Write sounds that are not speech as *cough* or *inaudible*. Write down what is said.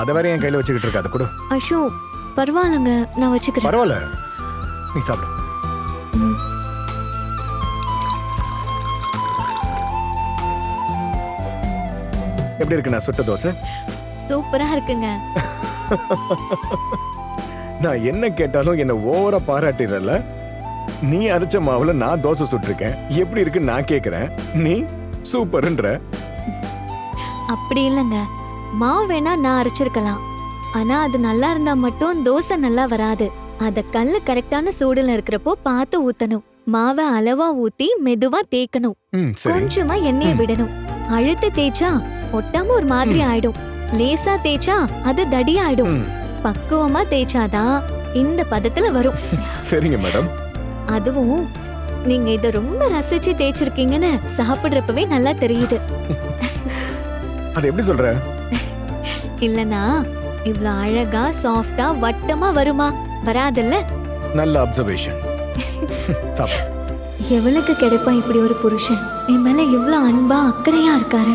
அதை வேற என் கையில வச்சுக்கிட்டு இருக்காத கூட. அஷோ பரவாயில்லைங்க நான் வச்சுக்கிறேன். பரவாயில்ல. நீ சாப்பிடு. எப்படி இருக்கு நான் சுட்ட தோசை? சூப்பரா இருக்குங்க. நான் என்ன கேட்டாலும் என்ன ஓவரா பாராட்டிடுறல நீ அரைச்ச மாவுல நான் தோசை சுட்டிருக்கேன். எப்படி இருக்குன்னு நான் கேக்குறேன். நீ சூப்பர்ன்ற. அப்படி இல்லைங்க. மாவு வேணா நான் அரைச்சிருக்கலாம். ஆனா அது நல்லா இருந்தா மட்டும் தோசை நல்லா வராது. அத கல்லு கரெக்டான சூடுல இருக்கிறப்போ பார்த்து ஊத்தணும். மாவை அளவா ஊத்தி மெதுவா தேய்க்கணும். கொஞ்சமா எண்ணெய. விடணும். அழுத்தி தேய்ச்சா ஒட்டாம ஒரு மாதிரி ஆயிடும். லேசா தேய்ச்சா அது தடி ஆயிடும் ம், பக்குவமா தேய்ச்சாதான் இந்த பதத்துல வரும். *laughs* சரிங்க மேடம். அதுவும் நீங்க இத ரொம்ப ரசிச்சு தேய்ச்சிருக்கீங்கன்னு சாப்பிடுறப்பவே நல்லா தெரியுது. *laughs* அது எப்படி சொல்ற? இல்லனா இவ்ளோ அழகா சாஃப்டா வட்டமா வருமா? வராதுல்ல? நல்ல அப்சர்வேஷன் எவளுக்கு கிடைப்பா இப்படி ஒரு புருஷன்? என் மேல இவ்ளோ அன்பா அக்கறையா இருக்காரு.